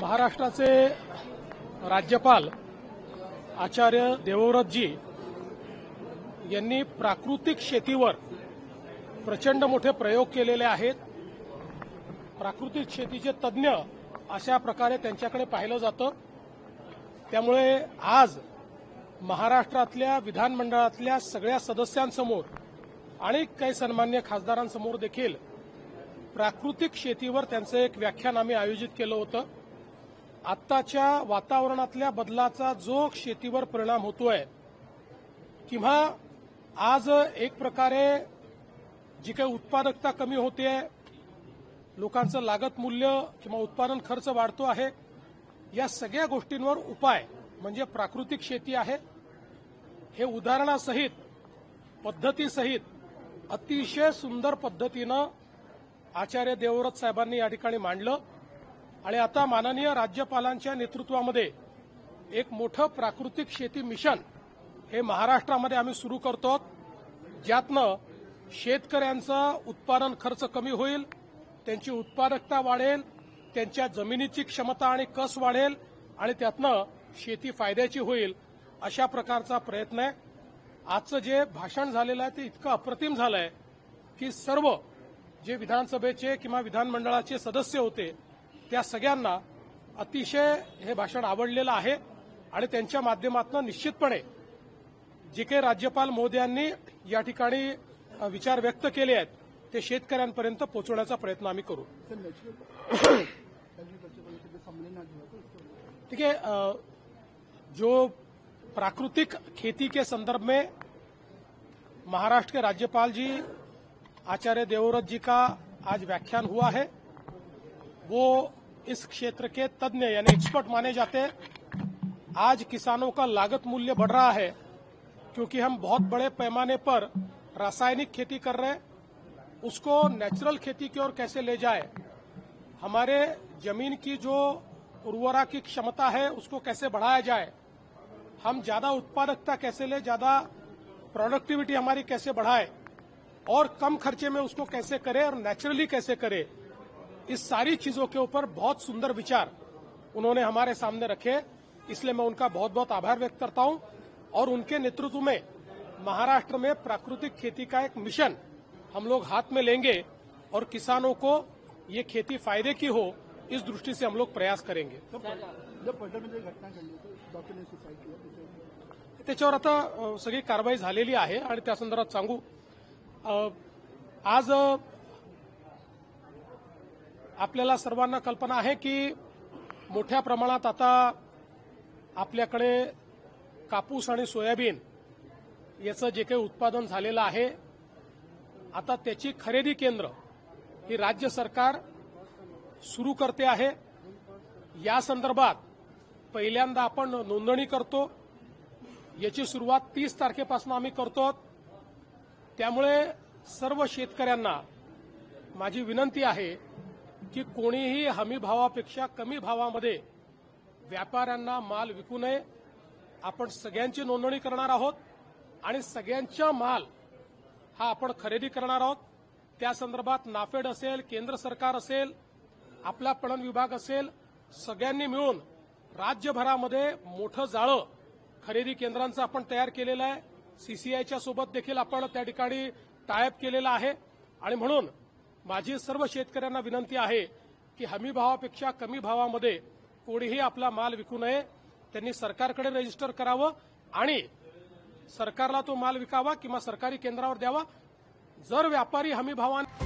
महाराष्ट्राचे राज्यपाल आचार्य देवव्रतजी यांनी प्राकृतिक शेतीवर प्रचंड मोठे प्रयोग केलेले आहेत. प्राकृतिक शेतीचे तज्ज्ञ अशा प्रकारे त्यांच्याकडे पाहिलं जातं. त्यामुळे आज महाराष्ट्रातल्या विधानमंडळातल्या सगळ्या सदस्यांसमोर आणि काही सन्मान्य खासदारांसमोर देखील प्राकृतिक शेतीवर त्यांचं एक व्याख्यान आम्ही आयोजित केलं होतं. आत्ताच्या वातावरणातल्या बदलाचा जो शेतीवर परिणाम होतोय किंवा आज एक प्रकारे जी काही उत्पादकता कमी होते लोकांचं लागत मूल्य किंवा उत्पादन खर्च वाढतो आहे या सगळ्या गोष्टींवर उपाय म्हणजे प्राकृतिक शेती आहे. हे उदाहरणासहित पद्धतीसहित अतिशय सुंदर पद्धतीनं आचार्य देवव्रत साहेबांनी या ठिकाणी मांडलं. आणि आता माननीय राज्यपालांच्या नेतृत्वामध्ये एक मोठं प्राकृतिक शेती मिशन हे महाराष्ट्रामध्ये आम्ही सुरू करतो. ज्यातनं शेतकऱ्यांचा उत्पादन खर्च कमी होईल त्यांची उत्पादकता वाढेल त्यांच्या जमिनीची क्षमता आणि कस वाढेल आणि त्यातनं शेती फायद्याची होईल अशा प्रकारचा प्रयत्न आहे. आजचं जे भाषण झालेलं आहे ते इतकं अप्रतिम झालं आहे की सर्व जे विधानसभेचे किंवा विधानमंडळाचे सदस्य होते त्या सगळ्यांना अतिशय हे भाषण आवडलेलं आहे आणि त्यांच्या माध्यमातून निश्चितपणे जे काही राज्यपाल महोदयांनी या ठिकाणी विचार व्यक्त केले आहेत ते शेतकऱ्यांपर्यंत पोहोचवण्याचा प्रयत्न आम्ही करू. ठीक है जो प्राकृतिक खेती के संदर्भ में महाराष्ट्र के राज्यपाल जी आचार्य देवव्रत जी का आज व्याख्यान हुआ है वो इस क्षेत्र के तज्ञ, यानी एक्सपर्ट माने जाते हैं। आज किसानों का लागत मूल्य बढ़ रहा है, क्योंकि हम बहुत बड़े पैमाने पर रासायनिक खेती कर रहे हैं। उसको नेचुरल खेती की ओर कैसे ले जाए? हमारे ज़मीन की जो उर्वरा की क्षमता है, उसको कैसे बढ़ाया जाए? हम ज़्यादा उत्पादकता कैसे ले? ज़्यादा प्रोडक्टिविटी हमारी कैसे बढ़ाए? और कम खर्चे में उसको कैसे करें? और नेचुरली कैसे करें? इस सारी चीज़ों के ऊपर बहुत सुंदर विचार उन्होंने हमारे सामने रखे इसलिए मैं उनका बहुत बहुत आभार व्यक्त करता हूँ और उनके नेतृत्व में महाराष्ट्र में प्राकृतिक खेती का एक मिशन हम लोग हाथ में लेंगे और किसानों को ये खेती फ़ायदे की हो इस दृष्टि से हम लोग प्रयास करेंगे। त्याच्यावर त्याच्यावर आता सगळी कारवाई झालेली आहे आणि त्या संदर्भात सांगू आज आपल्याला सर्वांना कल्पना आहे की मोठ्या प्रमाणात आता आपल्याकडे कापूस आणि सोयाबीन याचं जे काही उत्पादन झालेलं आहे आता त्याची खरेदी केंद्र ही राज्य सरकार सुरू करते आहे. या संदर्भात पहिल्यांदा आपण नोंदणी करतो. याची सुरुवात तीस तारखेपासून आम्ही करतो. त्यामुळे सर्व शेतकऱ्यांना माझी विनंती आहे की कोणीही हमी भावापेक्षा कमी भावामध्ये व्यापाऱ्यांना माल विकू नये. आपण सगळ्यांची नोंदणी करणार आहोत आणि सगळ्यांचा माल हा आपण खरेदी करणार आहोत. त्या संदर्भात नाफेड असेल केंद्र सरकार असेल आपला पणन विभाग असेल सगळ्यांनी मिळून राज्यभरामध्ये मोठं जाळं खरेदी केंद्रांचं आपण तयार केलेलं आहे. सीसीआयच्या सोबत देखील आपण त्या ठिकाणी टायअप केलेला आहे. आणि म्हणून माझी सर्व शेतकऱ्यांना विनंती आहे की हमी भावापेक्षा कमी भावामध्ये कोणीही आपला माल विकू नये. त्यांनी सरकारकडे रजिस्टर करावं आणि सरकारला तो माल विकावा किंवा सरकारी केंद्रावर द्यावा. जर व्यापारी हमी भावाने